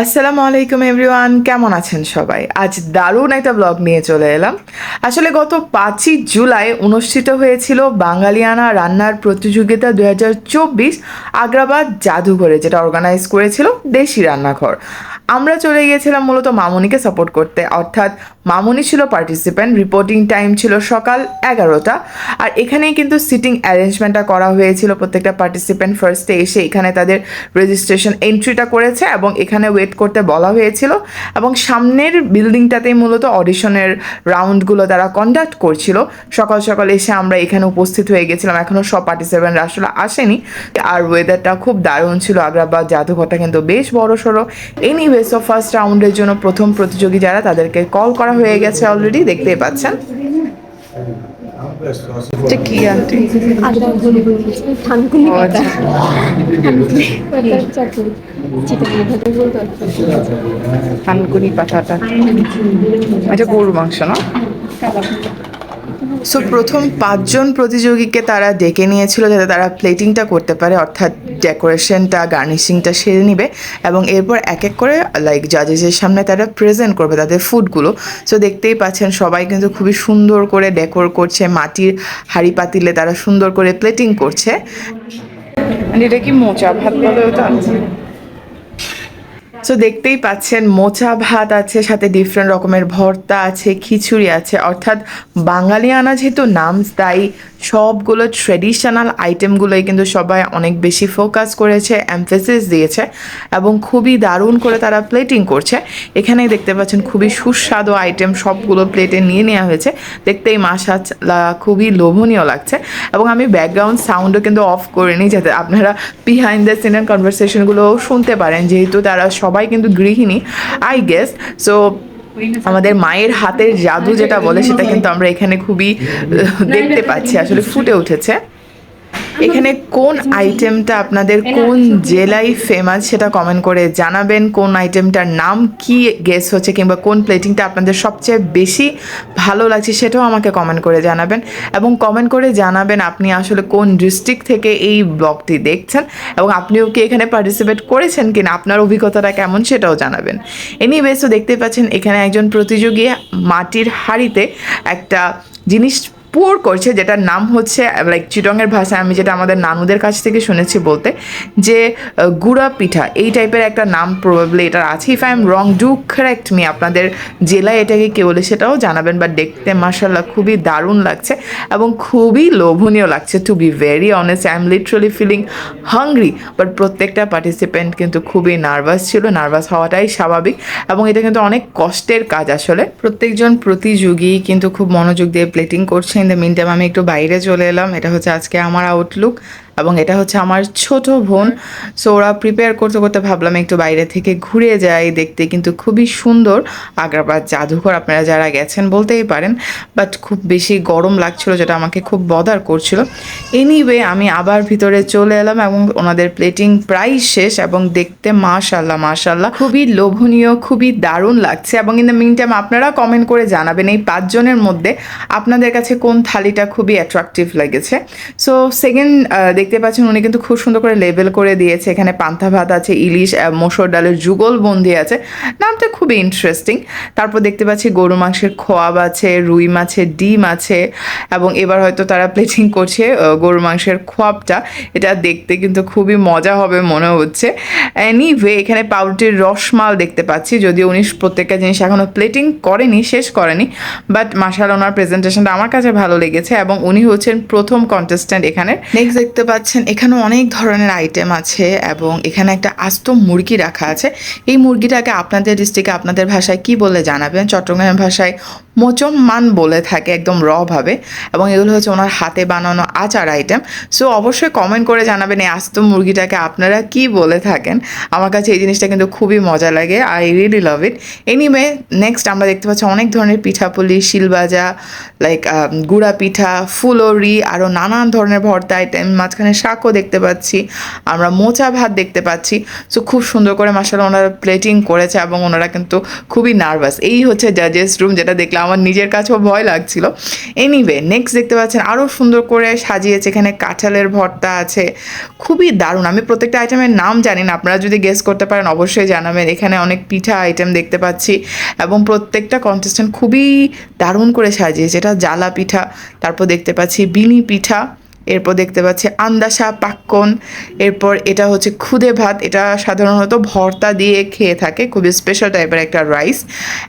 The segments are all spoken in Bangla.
আসসালামু আলাইকুম এভরিওয়ান, কেমন আছেন সবাই? আজ দারুণ একটা ব্লগ নিয়ে চলে এলাম। আসলে গত পাঁচই জুলাই অনুষ্ঠিত হয়েছিল বাঙালিয়ানা রান্নার প্রতিযোগিতা দু হাজার চব্বিশ আগ্রাবাদ জাদুঘরে, যেটা অর্গানাইজ করেছিল দেশি রান্নাঘর। আমরা চলে গিয়েছিলাম মূলত মামুনিকে সাপোর্ট করতে। অর্থাৎ মামুনি ছিল পার্টিসিপেন্ট রিপোর্টিং টাইম ছিল সকাল এগারোটা। আর এখানেই কিন্তু সিটিং অ্যারেঞ্জমেন্টটা করা হয়েছিল প্রত্যেকটা পার্টিসিপেন্ট ফার্স্টে এসে এখানে তাদের রেজিস্ট্রেশন এন্ট্রিটা করেছে এবং এখানে ওয়েট করতে বলা হয়েছিল। এবং সামনের বিল্ডিংটাতেই মূলত অডিশনের রাউন্ডগুলো তারা কন্ডাক্ট করছিল। সকাল সকাল এসে আমরা এখানে উপস্থিত হয়ে গেছিলাম। এখনও সব পার্টিসিপেন্ট আসলে আসেনি। আর ওয়েদারটা খুব দারুণ ছিল। আগ্রাবাদ জাদুঘরটা কিন্তু বেশ বড় সড়ো এনিওয়ে সো ফার্স্ট রাউন্ডের জন্য প্রথম প্রতিযোগী যারা তাদেরকে কল করা হয়ে গেছে অলরেডি দেখতেই পাচ্ছেন। কি আন্টি থানকুনি আচ্ছা। পাঠাটা এটা গরু মাংস না? সো প্রথম পাঁচজন প্রতিযোগীকে তারা ডেকে নিয়েছিল যাতে তারা প্লেটিংটা করতে পারে অর্থাৎ ডেকোরেশনটা গার্নিশিংটা সেরে নিবে এবং এরপর এক এক করে লাইক জাজেসের সামনে তারা প্রেজেন্ট করবে তাদের ফুডগুলো সো দেখতেই পাচ্ছেন সবাই কিন্তু খুবই সুন্দর করে ডেকোর করছে মাটির হাঁড়ি পাতিলে তারা সুন্দর করে প্লেটিং করছে। এটা কি মোচা ভাত বলে ওটা? সো দেখতেই পাচ্ছেন মোচা ভাত আছে সাথে ডিফারেন্ট রকমের ভর্তা আছে খিচুড়ি আছে। অর্থাৎ বাঙালিয়ানা যেহেতু নাম তাই সবগুলো ট্রেডিশনাল আইটেমগুলোই কিন্তু সবাই অনেক বেশি ফোকাস করেছে এমফেসিস দিয়েছে এবং খুবই দারুণ করে তারা প্লেটিং করছে। এখানেই দেখতে পাচ্ছেন খুবই সুস্বাদু আইটেম সবগুলো প্লেটে নিয়ে নেওয়া হয়েছে। দেখতেই মাসা খুবই লোভনীয় লাগছে এবং আমি ব্যাকগ্রাউন্ড সাউন্ডও কিন্তু অফ করিনি যাতে আপনারা বিহাইন্ড দ্য সিনের কনভারসেশনগুলো শুনতে পারেন। যেহেতু তারা সবাই কিন্তু গৃহিণী আই গেস সো আমাদের মায়ের হাতের জাদু যেটা বলে সেটা কিন্তু আমরা এখানে খুবই দেখতে পাচ্ছি আসলে ফুটে উঠেছে। এখানে কোন আইটেমটা আপনাদের কোন জেলায় ফেমাস সেটা কমেন্ট করে জানাবেন। কোন আইটেমটার নাম কি গেস হচ্ছে কিংবা কোন প্লেটিংটা আপনাদের সবচেয়ে বেশি ভালো লাগছে সেটাও আমাকে কমেন্ট করে জানাবেন। এবং কমেন্ট করে জানাবেন আপনি আসলে কোন ডিস্ট্রিক্ট থেকে এই ব্লগটি দেখছেন এবং আপনিও কি এখানে পার্টিসিপেট করেছেন কিনা আপনার অভিজ্ঞতাটা কেমন সেটাও জানাবেন। এনিওয়েজ তো দেখতে পাচ্ছেন এখানে একজন প্রতিযোগী মাটির হাঁড়িতে একটা জিনিস পোর করছে, যেটার নাম হচ্ছে লাইক চিটংয়ের ভাষায় আমি যেটা আমাদের নানুদের কাছ থেকে শুনেছি বলতে, যে গুড়া পিঠা। এই টাইপের একটা নাম প্রবাবলি এটার আছে। If I am wrong do correct me আপনাদের জেলায় এটাকে কে বলে সেটাও জানাবেন বা দেখতে মাসাল্লাহ খুবই দারুণ লাগছে এবং খুবই লোভনীয় লাগছে to be very honest I am literally feeling hungry but প্রত্যেকটা পার্টিসিপেন্ট কিন্তু খুবই নার্ভাস ছিল নার্ভাস হওয়াটাই স্বাভাবিক এবং এটা কিন্তু অনেক কষ্টের কাজ আসলে। প্রত্যেকজন প্রতিযোগী কিন্তু খুব মনোযোগ দিয়ে প্লেটিং করছে ইন দ্য মিন টাইম আমি একটু বাইরে চলে এলাম। এটা হচ্ছে আজকে আমার আউটলুক এবং এটা হচ্ছে আমার ছোট বোন। সো ওরা প্রিপেয়ার করতে করতে ভাবলাম একটু বাইরে থেকে ঘুরে যাই, দেখতে কিন্তু খুবই সুন্দর। আগ্রাবাদ জাদুঘর আপনারা যারা গেছেন বলতেই পারেন। বাট খুব বেশি গরম লাগছিল যেটা আমাকে খুব বদার করছিল। এনিওয়ে আমি আবার ভিতরে চলে এলাম এবং ওনাদের প্লেটিং প্রায় শেষ এবং দেখতে মাশাল্লাহ মাশাল্লাহ খুবই লোভনীয়, খুবই দারুণ লাগছে এবং ইন দ্য মিন টাইম আপনারা কমেন্ট করে জানাবেন এই পাঁচজনের মধ্যে আপনাদের কাছে কোন থালিটা খুবই অ্যাট্রাকটিভ লেগেছে। সো সেকেন্ড দেখতে পাচ্ছেন উনি কিন্তু খুব সুন্দর করে লেবেল করে দিয়েছে। এখানে পান্তা ভাত আছে, ইলিশ মসুর ডালের যুগল বন্দি আছে। নামটা খুবই ইন্টারেস্টিং তারপর দেখতে পাচ্ছি গরু মাংসের খোয়াব আছে, রুই মাছের ডিম আছে এবং এবার হয়তো তারা প্লেটিং করছে গরু মাংসের খোয়াবটা। এটা দেখতে কিন্তু খুবই মজা হবে মনে হচ্ছে। এনিওয়ে এখানে পাউরুটির রসমাল দেখতে পাচ্ছি। যদিও উনি প্রত্যেকটা জিনিস এখনও প্লেটিং করেনি, শেষ করেনি বাট মাসাল ওনার প্রেজেন্টেশনটা আমার কাছে ভালো লেগেছে এবং উনি হচ্ছেন প্রথম কন্টেস্ট্যান্ট এখানে। নেক্সট দেখতে পাচ্ছেন এখানে অনেক ধরনের আইটেম আছে এবং এখানে একটা আস্ত মুরগি রাখা আছে। এই মুরগিটাকে আপনাদের ডিস্ট্রিক্টে আপনাদের ভাষায় কি বলে জানাবেন? চট্টগ্রামের ভাষায় মোচম্মান বলে থাকে একদম রভাবে এবং এগুলো হচ্ছে ওনার হাতে বানানো আচার আইটেম সো অবশ্যই কমেন্ট করে জানাবেন এই আস্ত মুরগিটাকে আপনারা কি বলে থাকেন। আমার কাছে এই জিনিসটা কিন্তু খুবই মজা লাগে। I really love it anyway next আমরা দেখতে পাচ্ছি অনেক ধরনের পিঠাপুলি, শিলবাজা লাইক গুড়া পিঠা, ফুলরি আরও নানান ধরনের ভর্তা আইটেম মাঝখানে শাকও দেখতে পাচ্ছি। আমরা মোচা ভাত দেখতে পাচ্ছি। সো খুব সুন্দর করে মাসাল ওনারা প্লেটিং করেছে এবং ওনারা কিন্তু খুবই নার্ভাস এই হচ্ছে জাজেস রুম যেটা দেখলে আমার নিজের কাছেও ভয় লাগছিল। এনিওয়ে নেক্সট দেখতে পাচ্ছেন আরও সুন্দর করে সাজিয়েছে, এখানে কাঁঠালের ভর্তা আছে। খুবই দারুণ, আমি প্রত্যেকটা আইটেমের নাম জানি না, আপনারা যদি গেস করতে পারেন অবশ্যই জানাবেন। এখানে অনেক পিঠা আইটেম দেখতে পাচ্ছি এবং প্রত্যেকটা কনটেস্টেন্ট খুবই দারুণ করে সাজিয়েছে, এটা জ্বালা পিঠা, তারপর দেখতে পাচ্ছি বিনি পিঠা। এরপর দেখতে পাচ্ছি আন্দাসা, পাক্কন। এরপর এটা হচ্ছে খুদে ভাত। এটা সাধারণত ভর্তা দিয়ে খেয়ে থাকে, খুবই স্পেশাল টাইপের একটা রাইস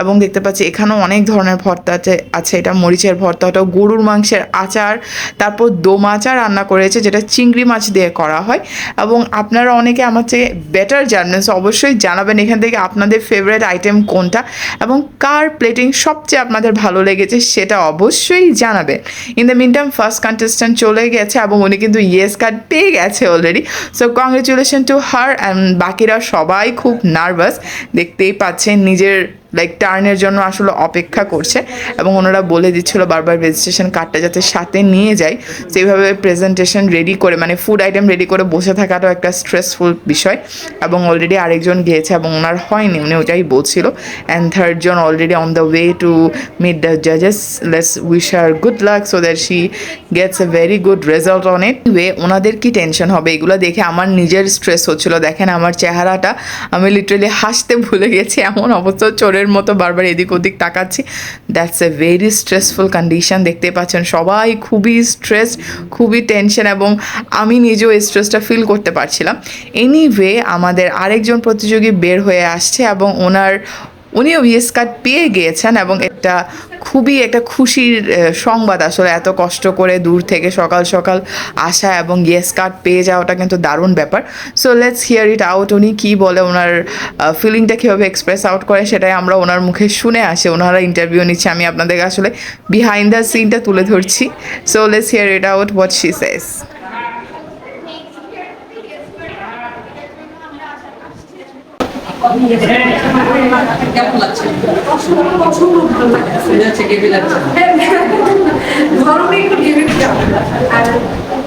এবং দেখতে পাচ্ছি এখানেও অনেক ধরনের ভর্তা আছে আছে এটা মরিচের ভর্তা ওটা গরুর মাংসের আচার। তারপর দোম আচার রান্না করেছে, যেটা চিংড়ি মাছ দিয়ে করা হয়। এবং আপনারা অনেকে আমার চেয়ে বেটার জানবেন সো অবশ্যই জানাবেন এখান থেকে আপনাদের ফেভারিট আইটেম কোনটা। এবং কার প্লেটিং সবচেয়ে আপনাদের ভালো লেগেছে, সেটা অবশ্যই জানাবেন। In the meantime first contestant চলে গেছে এবং উনি কিন্তু ইয়েস কার্ড পেয়ে গেছে already so congratulation to her and বাকিরা সবাই খুব নার্ভাস দেখতেই পাচ্ছেন নিজের লাইক টার্নের জন্য আসলে অপেক্ষা করছে এবং ওনারা বলে দিচ্ছিল বারবার রেজিস্ট্রেশন কার্ডটা যাতে সাথে নিয়ে যায়। সেইভাবে প্রেজেন্টেশন রেডি করে মানে ফুড আইটেম রেডি করে বসে থাকাটাও একটা স্ট্রেসফুল বিষয়। এবং অলরেডি আরেকজন গিয়েছে এবং ওনার হয়নি, উনি ওটাই বলছিল। And third John already on the way to meet the জাজেস let's wish her good luck so that she gets a very good result on it way ওনাদের কি টেনশন হবে? এগুলো দেখে আমার নিজের স্ট্রেস হচ্ছিল। দেখেন আমার চেহারাটা, আমি লিটারালি হাসতে ভুলে গেছি। এমন অবস্থা, চোরের মতো বারবার এদিক ওদিক তাকাচ্ছি। That's a very stressful condition দেখতে পাচ্ছেন সবাই খুবই স্ট্রেস খুবই টেনশন এবং আমি নিজেও এই স্ট্রেসটা ফিল করতে পারছিলাম। এনিওয়ে আমাদের আরেকজন প্রতিযোগী বের হয়ে আসছে এবং ওনার উনিও ইয়েস কার্ড পেয়ে গিয়েছেন এবং এটা খুবই একটা খুশির সংবাদ আসলে। এত কষ্ট করে দূর থেকে সকাল সকাল আসা এবং ইয়েস কার্ড পেয়ে যাওয়াটা কিন্তু দারুণ ব্যাপার। So let's hear it out উনি কী বলে, ওনার ফিলিংটা কীভাবে এক্সপ্রেস আউট করে সেটাই আমরা ওনার মুখে শুনে আসি। ওনারা ইন্টারভিউ নিচ্ছে, আমি আপনাদেরকে আসলে বিহাইন্ড দ্য সিনটা তুলে ধরছি। So let's hear it out what she says কেমন লাগছে? কেমন লাগছে গরমে একটু ভেবে আর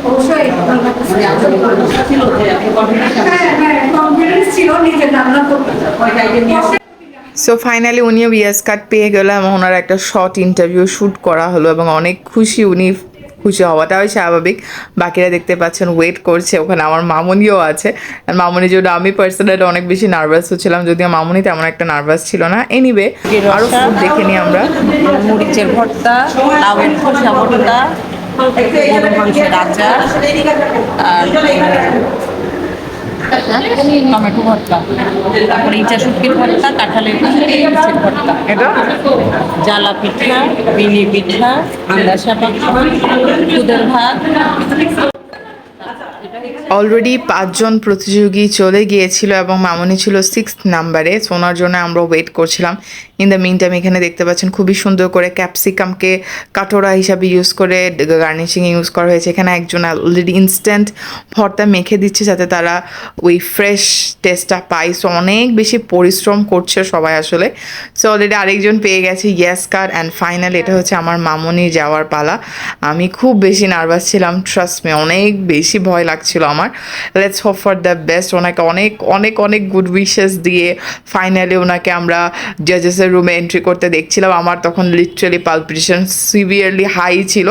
অবশ্যই ভালো লাগতেছে। মানে আপনার কথা ছিল কনফিডেন্স হ্যাঁ হ্যাঁ ছিল নিজের রান্না করতে? সো ফাইনালি উনিও বিএস কার্ড পেয়ে গেল এবং ওনার একটা শর্ট ইন্টারভিউ শ্যুট করা হলো এবং অনেক খুশি উনি খুশি হওয়াটাই স্বাভাবিক। বাকিরা দেখতে পাচ্ছেন ওয়েট করছে। ওখানে আমার মামুনিও আছে। আর মামুনির জন্য আমি পার্সোনালি অনেক বেশি নার্ভাস হচ্ছিলাম, যদিও মামুনি তেমন একটা নার্ভাস ছিল না। এনিবে আরও ফুড দেখে নিই আমরা। মরিচের ভর্তা ভর্তা আর টমেটো ভর্তা। তারপরে ইচা শুটকির ভর্তা কাঁঠালের ভর্তা এটা? জ্বালা পিঠা বিনি পিঠা আন্দাসা পাখা দুধের ভাত। অলরেডি পাঁচজন প্রতিযোগী চলে গিয়েছিল এবং মামনি ছিল সিক্স নাম্বারে সোনার জন্য আমরা ওয়েট করছিলাম। ইন দ্য মিন টাইম এখানে দেখতে পাচ্ছেন খুবই সুন্দর করে ক্যাপসিকামকে কাটোরা হিসাবে ইউজ করে গার্নিশিং ইউজ করা হয়েছে। এখানে একজন অলরেডি ইনস্ট্যান্ট ভর্তা মেখে দিচ্ছে যাতে তারা ওই ফ্রেশ টেস্টটা পায়। সো অনেক বেশি পরিশ্রম করছে সবাই আসলে। সো অলরেডি আরেকজন পেয়ে গেছে ইয়েস কার্ড অ্যান্ড ফাইনাল এটা হচ্ছে আমার মামনি যাওয়ার পালা। আমি খুব বেশি নার্ভাস ছিলাম ট্রাস্ট মে অনেক বেশি ভয় লাগছিল আমার। Let's hope for the best ওনাকে অনেক অনেক অনেক গুড উইশেস দিয়ে ফাইনালি ওনাকে আমরা জাজেসের রুমে এন্ট্রি করতে দেখছিলাম, আমার তখন লিটারালি পালপিটেশন সিভিয়ারলি হাই ছিল।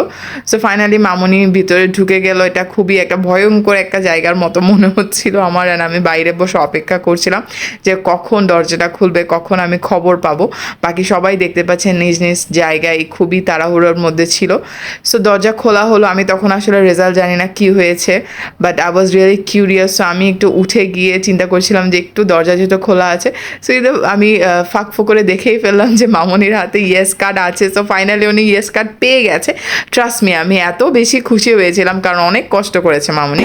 সো ফাইনালি মামনি ভিতরে ঢুকে গেল, এটা খুবই একটা ভয়ঙ্কর একটা জায়গার মতো মনে হচ্ছিল আমার আর আমি বাইরে বসে অপেক্ষা করছিলাম যে কখন দরজাটা খুলবে, কখন আমি খবর পাবো। বাকি সবাই দেখতে পাচ্ছেন নিজ নিজ জায়গায় খুবই তাড়াহুড়োর মধ্যে ছিল। সো দরজা খোলা হলো, আমি তখন আসলে রেজাল্ট জানি না কি হয়েছে but I was really curious so আমি একটু উঠে গিয়ে চিন্তা করছিলাম যে একটু দরজা যেহেতু খোলা আছে সো আমি ফাঁক ফো করে দেখেই ফেললাম যে মামনির হাতে ইয়েস কার্ড আছে। সো ফাইনালি উনি ইয়েস কার্ড পেয়ে গেছে। ট্রাস্ট মি আমি এত বেশি খুশি হয়েছিলাম কারণ অনেক কষ্ট করেছে মামনি।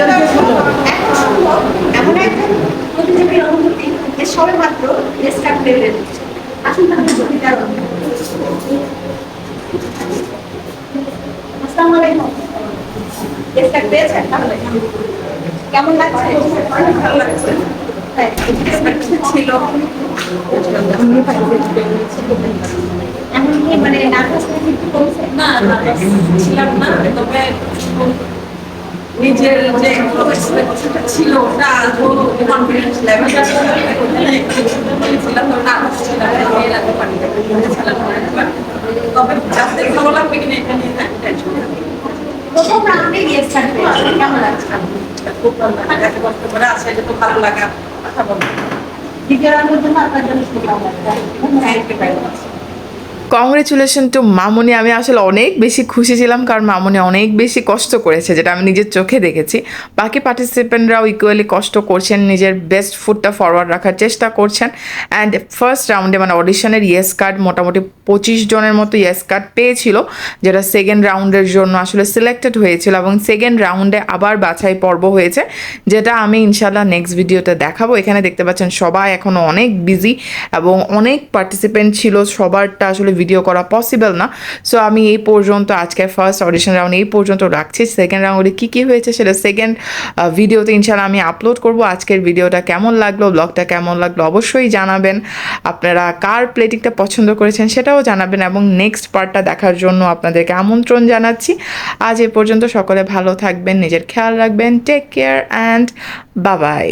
কেমন লাগছে? ভালো লাগছে। নিজের যে ছিল ওটা কনফিডেন্স লেভেলটা ছিলাম না, কেমন লাগছে খুব ভালো লাগে কষ্ট করে ভালো লাগা কথা বলব দ্বিতীয় রাউন্ডের জন্য আপনার জন্য শুভকামনা thank you very much congratulation to মামুনি। আমি আসলে অনেক বেশি খুশি ছিলাম কারণ মামুনি অনেক বেশি কষ্ট করেছে, যেটা আমি নিজের চোখে দেখেছি। বাকি পার্টিসিপেন্টরাও ইকুয়ালি কষ্ট করছেন, নিজের বেস্ট ফুডটা ফরওয়ার্ড রাখার চেষ্টা করছেন। অ্যান্ড ফার্স্ট রাউন্ডে মানে অডিশনের ইয়েস কার্ড মোটামুটি পঁচিশ জনের মতো ইয়েস কার্ড পেয়েছিল, যেটা সেকেন্ড রাউন্ডের জন্য আসলে সিলেক্টেড হয়েছিল এবং সেকেন্ড রাউন্ডে আবার বাছাই পর্ব হয়েছে, যেটা আমি ইনশাল্লাহ নেক্সট ভিডিওতে দেখাবো। এখানে দেখতে পাচ্ছেন সবাই এখনও অনেক বিজি এবং অনেক পার্টিসিপেন্ট ছিল, সবারটা আসলে ভিডিও করা পসিবল না। সো আমি এই পর্যন্ত আজকের ফার্স্ট অডিশন রাউন্ড এই পর্যন্ত রাখছি। সেকেন্ড রাউন্ডে কী কী হয়েছে সেটা সেকেন্ড ভিডিওতে ইনশাল্লাহ আমি আপলোড করব। আজকের ভিডিওটা কেমন লাগল ব্লগটা কেমন লাগল অবশ্যই জানাবেন। আপনারা কার প্লেটিংটা পছন্দ করেছেন সেটাও জানাবেন এবং নেক্সট পার্টটা দেখার জন্য আপনাদেরকে আমন্ত্রণ জানাচ্ছি। আজ এ পর্যন্ত সকলে ভালো থাকবেন, নিজের খেয়াল রাখবেন। টেক কেয়ার অ্যান্ড বাবাই